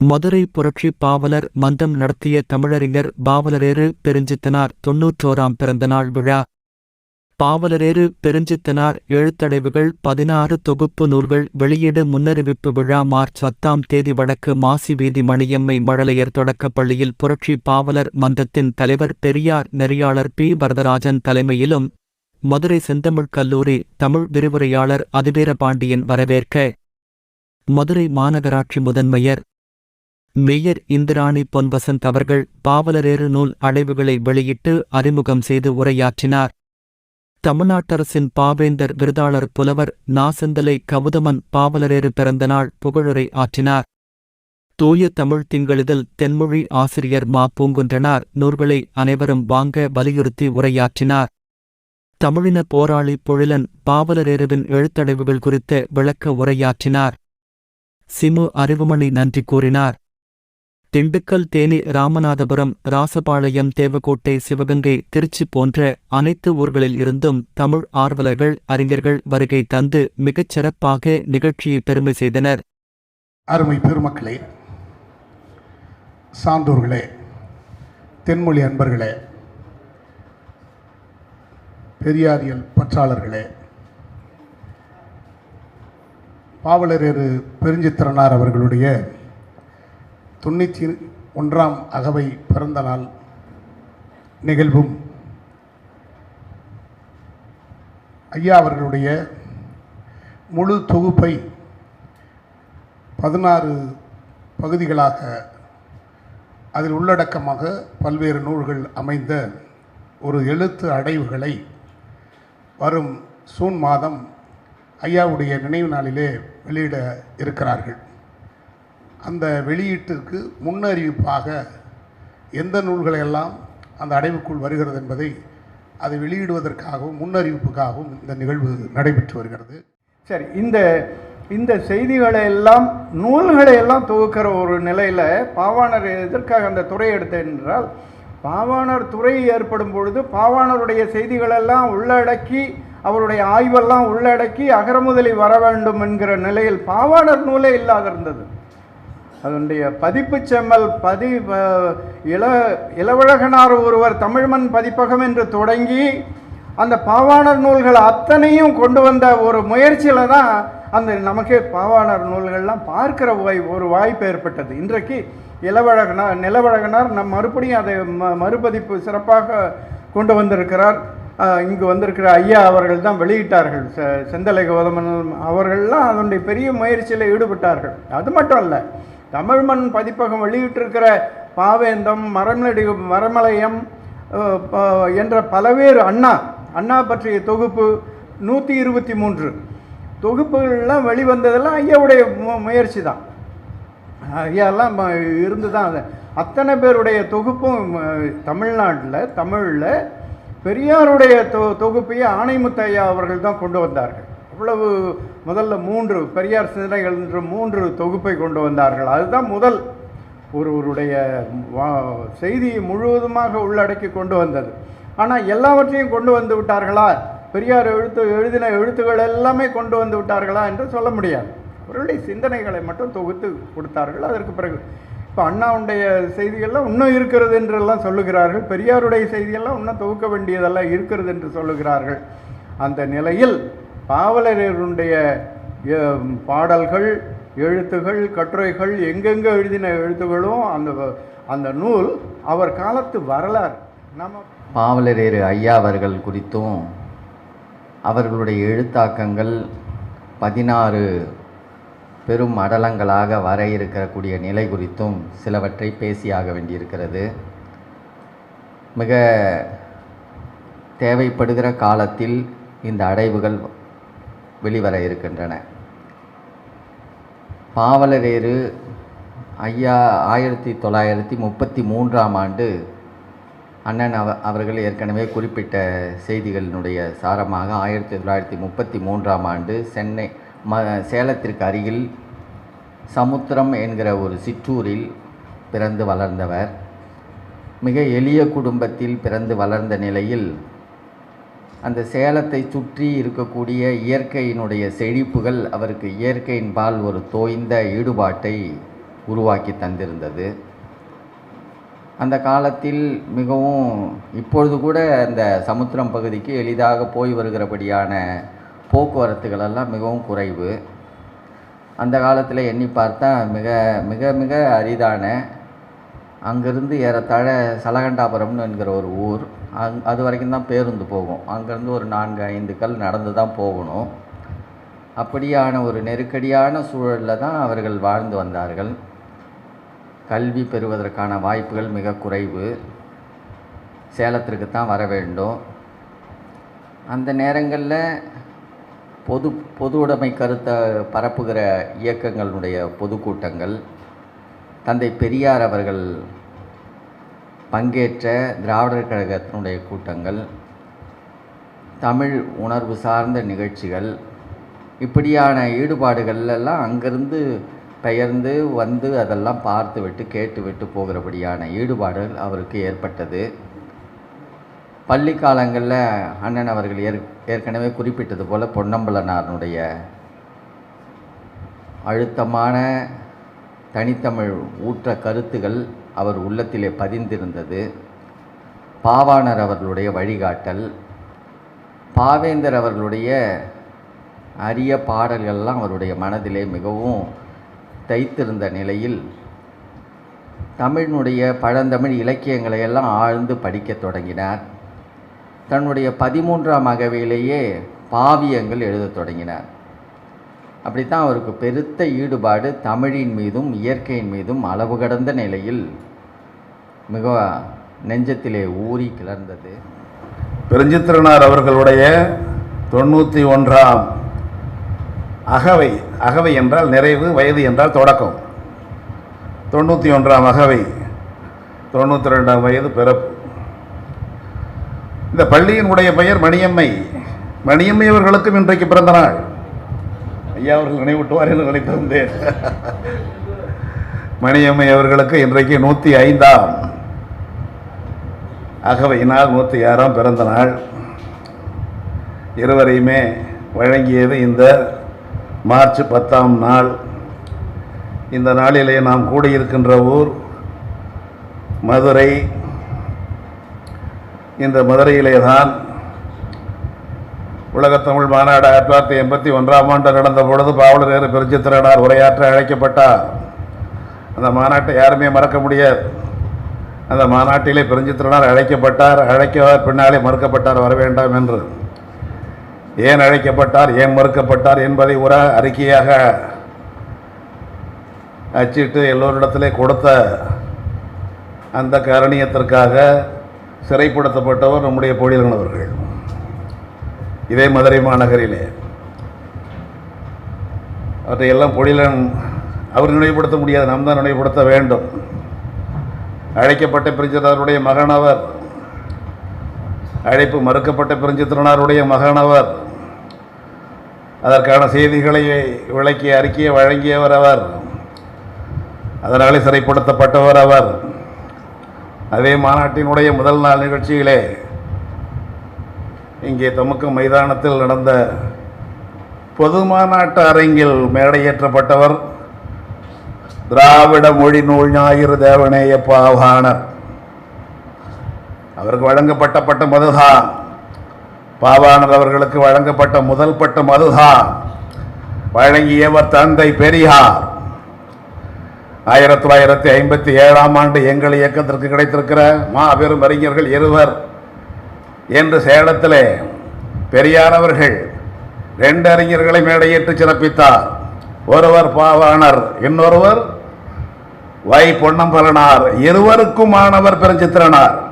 மதுரை புரட்சி பாவலர் மந்தம் நடத்திய தமிழறிஞர் பாவலரேறு பெருஞ்சித்தனார் தொன்னூற்றோராம் பிறந்தநாள் விழா. பாவலரேறு பெருஞ்சித்தனார் எழுத்தடைவுகள் பதினாறு தொகுப்பு நூல்கள் வெளியீடு முன்னறிவிப்பு விழா மார்ச் பத்தாம் தேதி வடக்கு மாசி வீதி மணியம்மை மழலையர் தொடக்கப் பள்ளியில் புரட்சி பாவலர் மந்தத்தின் தலைவர் பெரியார் நெறியாளர் பி. வரதராஜன் தலைமையிலும் மதுரை செந்தமிழ் கல்லூரி தமிழ் விரிவுரையாளர் அதிவீரபாண்டியன் வரவேற்க. மதுரை மாநகராட்சி முதன்மையர் மேயர் இந்திராணி பொன்வசந்த் அவர்கள் பாவலரேறு நூல் அடைவுகளை வெளியிட்டு அறிமுகம் செய்து உரையாற்றினார். தமிழ்நாட்டரசின் பாவேந்தர் விருதாளர் புலவர் நாசந்தலை கவுதமன் பாவலரேறு பிறந்தநாள் புகழுரை ஆற்றினார். தூய தமிழ் திங்களிதழ் தென்மொழி ஆசிரியர் மா பூங்குன்றனார் நூல்களை அனைவரும் வாங்க வலியுறுத்தி உரையாற்றினார். தமிழின போராளி பொழிலன் பாவலரேருவின் எழுத்தடைவுகள் குறித்த விளக்க உரையாற்றினார். சிமு அறிவுமணி நன்றி கூறினார். திண்டுக்கல் தேனி ராமநாதபுரம் ராசபாளையம் தேவக்கோட்டை சிவகங்கை திருச்சி போன்ற அனைத்து ஊர்களில் இருந்தும் தமிழ் ஆர்வலர்கள் அறிஞர்கள் வருகை தந்து மிகச் சிறப்பாக நிகழ்ச்சியை பெருமை செய்தனர். அருமை பெருமக்களே சான்றோர்களே தென்மொழி அன்பர்களே பெரியாரியல் பற்றாளர்களே பாவலரேறு பெருஞ்சித்திரனார் அவர்களுடைய தொண்ணூற்றி ஒன்றாம் அகவை பிறந்த நாள் நிகழ்வும். ஐயா அவர்களுடைய முழு தொகுப்பை பதினாறு பகுதிகளாக அதில் உள்ளடக்கமாக பல்வேறு நூல்கள் அமைந்த ஒரு எழுத்து அடைவுகளை வரும் சூன் மாதம் ஐயாவுடைய நினைவு நாளிலே வெளியிட இருக்கிறார்கள். அந்த வெளியீட்டிற்கு முன்னறிவிப்பாக எந்த நூல்களை எல்லாம் அந்த அடைவுக்குள் வருகிறது என்பதை அதை வெளியிடுவதற்காகவும் முன்னறிவிப்புக்காகவும் இந்த நிகழ்வு நடைபெற்று வருகிறது. சரி இந்த இந்த செய்திகளை எல்லாம் நூல்களை எல்லாம் தொகுக்கிற ஒரு நிலையில் பாவாணர் எதற்காக அந்த துறை எடுத்தேன் என்றால் பாவாணர் துறை ஏற்படும் பொழுது பாவாணருடைய செய்திகளெல்லாம் உள்ளடக்கி அவருடைய ஆய்வெல்லாம் உள்ளடக்கி அகரமுதலி வர வேண்டும் என்கிற நிலையில் பாவாணர் நூலே இல்லாதிருந்தது. அதனுடைய பதிப்பு செம்மல் பதி இள இளவழகனார் ஒருவர் தமிழ்மண் பதிப்பகம் என்று தொடங்கி அந்த பாவாணர் நூல்கள் அத்தனையும் கொண்டு வந்த ஒரு முயற்சியில் தான் அந்த நமக்கே பாவாணர் நூல்கள்லாம் பார்க்கிற வாய் ஒரு வாய்ப்பு ஏற்பட்டது. இன்றைக்கு இளவழகனார் நிலவழகனார் நம் மறுபடியும் அதை ம மறுபதிப்பு சிறப்பாக கொண்டு வந்திருக்கிறார். இங்கு வந்திருக்கிற ஐயா அவர்கள் தான் வெளியிட்டார்கள். செ செந்தலை கோதமன் அவர்கள்லாம் அதனுடைய பெரிய முயற்சியில் ஈடுபட்டார்கள். அது மட்டும் இல்லை தமிழ்மண் பதிப்பகம் வெளியிட்டிருக்கிற பாவேந்தம் மரமலடி மரமலையம் என்ற பலவேறு அண்ணா அண்ணா பற்றிய தொகுப்பு நூற்றி இருபத்தி மூன்று. தொகுப்புகள்லாம் வெளிவந்ததெல்லாம் ஐயாவுடைய மு முயற்சி தான். ஐயாலாம் ம- இருந்து தான் அது. அத்தனை பேருடைய தொகுப்பும் தமிழ்நாட்டில் தமிழில் பெரியாருடைய தொ தொகுப்பையே ஆணைமுத்தையா அவர்கள் தான் கொண்டு வந்தார்கள். அவ்வளவு முதல்ல மூன்று பெரியார் சிந்தனைகள் என்ற மூன்று தொகுப்பை கொண்டு வந்தார்கள். அதுதான் முதல் ஒருவருடைய வா- செய்தியை முழுவதுமாக உள்ளடக்கி கொண்டு வந்தது. ஆனால் எல்லாவற்றையும் கொண்டு வந்து விட்டார்களா? பெரியார் எழுத்து எழுதின எழுத்துக்கள் எல்லாமே கொண்டு வந்து விட்டார்களா என்று சொல்ல முடியாது. அவர்களுடைய சிந்தனைகளை மட்டும் தொகுத்து கொடுத்தார்கள். அதற்கு பிறகு இப்போ அண்ணாவுடைய செய்திகள்லாம் இன்னும் இருக்கிறது என்றெல்லாம் சொல்லுகிறார்கள். பெரியாருடைய செய்தியெல்லாம் இன்னும் தொகுக்க வேண்டியதெல்லாம் இருக்கிறது என்று சொல்லுகிறார்கள். அந்த நிலையில் பாவலரருடைய பாடல்கள் எழுத்துகள் கட்டுரைகள் எங்கெங்கே எழுதின எழுத்துகளும் அந்த அந்த நூல் அவர் காலத்து வரலாறு. நம்ம பாவலரேறு ஐயா அவர்கள் குறித்தும் அவர்களுடைய எழுத்தாக்கங்கள் பதினாறு பெரும் அடலங்களாக வர இருக்கக்கூடிய நிலை குறித்தும் சிலவற்றை பேசியாக வேண்டியிருக்கிறது. மிக தேவைப்படுகிற காலத்தில் இந்த அடைவுகள் வெளிவர இருக்கின்றன. பாவலரேறு ஐயா ஆயிரத்தி தொள்ளாயிரத்தி முப்பத்தி மூன்றாம் ஆண்டு அண்ணன் அவ அவர்கள் ஏற்கனவே குறிப்பிட்ட செய்திகளினுடைய சாரமாக ஆயிரத்தி தொள்ளாயிரத்தி முப்பத்தி மூன்றாம் ஆண்டு சென்னை ம சேலத்திற்கு அருகில் சமுத்திரம் என்கிற ஒரு சிற்றூரில் பிறந்து வளர்ந்தவர். மிக எளிய குடும்பத்தில் பிறந்து வளர்ந்த நிலையில் அந்த சேலத்தை சுற்றி இருக்கக்கூடிய இயற்கையினுடைய செழிப்புகள் அவருக்கு இயற்கையின்பால் ஒரு தோய்ந்த ஈடுபாட்டை உருவாக்கி தந்திருந்தது. அந்த காலத்தில் மிகவும் இப்பொழுது கூட அந்த சமுத்திரம் பகுதிக்கு எளிதாக போய் வருகிறபடியான போக்குவரத்துகளெல்லாம் மிகவும் குறைவு. அந்த காலத்தில் எண்ணி பார்த்தா மிக மிக மிக அரிதான அங்கேருந்து ஏறத்தாழ சலகண்டாபுரம்னு என்கிற ஒரு ஊர். அங் அது வரைக்கும் தான் பேருந்து போகும். அங்கேருந்து ஒரு நான்கு ஐந்து கல் நடந்து தான் போகணும். அப்படியான ஒரு நெருக்கடியான சூழலில் தான் அவர்கள் வாழ்ந்து வந்தார்கள். கல்வி பெறுவதற்கான வாய்ப்புகள் மிக குறைவு. சேலத்திற்கு தான் வர வேண்டும். அந்த நேரங்களில் பொது பொது உடைமை கருத்தை பரப்புகிற இயக்கங்களுடைய பொதுக்கூட்டங்கள் தந்தை பெரியார் அவர்கள் பங்கேற்ற திராவிடர் கழகத்தினுடைய கூட்டங்கள் தமிழ் உணர்வு சார்ந்த நிகழ்ச்சிகள் இப்படியான ஈடுபாடுகள்லாம் அங்கிருந்து பெயர்ந்து வந்து அதெல்லாம் பார்த்து விட்டு கேட்டு விட்டு போகிறபடியான ஈடுபாடுகள் அவருக்கு ஏற்பட்டது. பள்ளி காலங்களில் அண்ணன் அவர்கள் ஏற் ஏற்கனவே குறிப்பிட்டது போல் பொன்னம்பலனாரனுடைய அழுத்தமான தனித்தமிழ் ஊற்ற கருத்துகள் அவர் உள்ளத்திலே பதிந்திருந்தது. பாவாணர் அவர்களுடைய வழிகாட்டல் பாவேந்தர் அவர்களுடைய அரிய பாடல்கள்லாம் அவருடைய மனதிலே மிகவும் தைத்திருந்த நிலையில் தமிழினுடைய பழந்தமிழ் இலக்கியங்களை எல்லாம் ஆழ்ந்து படிக்கத் தொடங்கினார். தன்னுடைய பதிமூன்றாம் அகவையிலேயே பாவியங்கள் எழுதத் தொடங்கினார். அப்படித்தான் அவருக்கு பெருத்த ஈடுபாடு தமிழின் மீதும் இயற்கையின் மீதும் அளவு கடந்த நிலையில் மிக நெஞ்சத்திலே ஊறி கிளர்ந்தது. பெருஞ்சித்திரனார் அவர்களுடைய தொண்ணூற்றி ஒன்றாம் அகவை அகவை என்றால் நிறைவு வயது என்றால் தொடக்கம். தொண்ணூற்றி ஒன்றாம் அகவை தொண்ணூற்றி ரெண்டாம் வயது பிறப்பு. இந்த பள்ளியினுடைய பெயர் மணியம்மை. மணியம்மை அவர்களுக்கும் இன்றைக்கு பிறந்த நாள். ஐயா அவர்கள் நினைவூட்டுவார் என்று நினைத்திருந்தேன் மணியம்மை அவர்களுக்கு இன்றைக்கு நூற்றி ஐந்தாம் அகவையினால் நூற்றி ஆறாம் பிறந்த நாள். இருவரையுமே வழங்கியது இந்த மார்ச் பத்தாம் நாள். இந்த நாளிலே நாம் கூடியிருக்கின்ற ஊர் மதுரை. இந்த மதுரையிலே தான் உலகத்தமிழ் மாநாடு ஆயிரத்தி தொள்ளாயிரத்தி எண்பத்தி ஒன்றாம் ஆண்டு நடந்த பொழுது பாவலரேறு பெருஞ்சித்திரனார் உரையாற்ற அழைக்கப்பட்டார். அந்த மாநாட்டை யாருமே மறக்க முடியாது. அந்த மாநாட்டிலே பெருஞ்சித்திரனார் அழைக்கப்பட்டார். அழைக்க பின்னாலே மறுக்கப்பட்டார் வர வேண்டாம் என்று. ஏன் அழைக்கப்பட்டார்? ஏன் மறுக்கப்பட்டார் என்பதை உர அறிக்கையாக அச்சிட்டு எல்லோரிடத்திலே கொடுத்த அந்த கரணியத்திற்காக சிறைப்படுத்தப்பட்டவர் நம்முடைய பொழிலன் இதே மதுரை மாநகரிலே. அவற்றை எல்லாம் பொழிலன் அவர் நினைவுபடுத்த முடியாது நாம் தான் நினைவுபடுத்த வேண்டும். அழைக்கப்பட்ட பிரிஞ்சித்தனாருடைய மகனவர் அழைப்பு மறுக்கப்பட்ட பிரிஞ்சித்திரனாருடைய மகனவர் அதற்கான செய்திகளை விளக்கி அறிக்கையை வழங்கியவர் அவர் அதனாலே சிறைப்படுத்தப்பட்டவர் அவர். அதே மாநாட்டினுடைய முதல் நாள் நிகழ்ச்சியிலே இங்கே தமக்கும் மைதானத்தில் நடந்த பொது மாநாட்டு அரங்கில் மேடையேற்றப்பட்டவர் திராவிட மொழி நூல் ஞாயிறு தேவனேய பாவாணர் அவருக்கு வழங்கப்பட்ட பட்டம் அதுதான் பாவாணர் அவர்களுக்கு வழங்கப்பட்ட முதல் பட்டம் அதுதான் வழங்கியவர் தந்தை பெரியார். ஆயிரத்தி தொள்ளாயிரத்தி ஐம்பத்தி ஏழாம் ஆண்டு எங்கள் இயக்கத்திற்கு கிடைத்திருக்கிற மாபெரும் அறிஞர்கள் இருவர். என்று சேலத்திலே பெரியாரவர்கள் ரெண்டு அறிஞர்களை மேடையிட்டு சிறப்பித்தார். ஒருவர் பாவாணர் இன்னொருவர் வை பொன்னம்பலனார். இருவருக்குமானவர் பெருஞ்சித்திரனார்.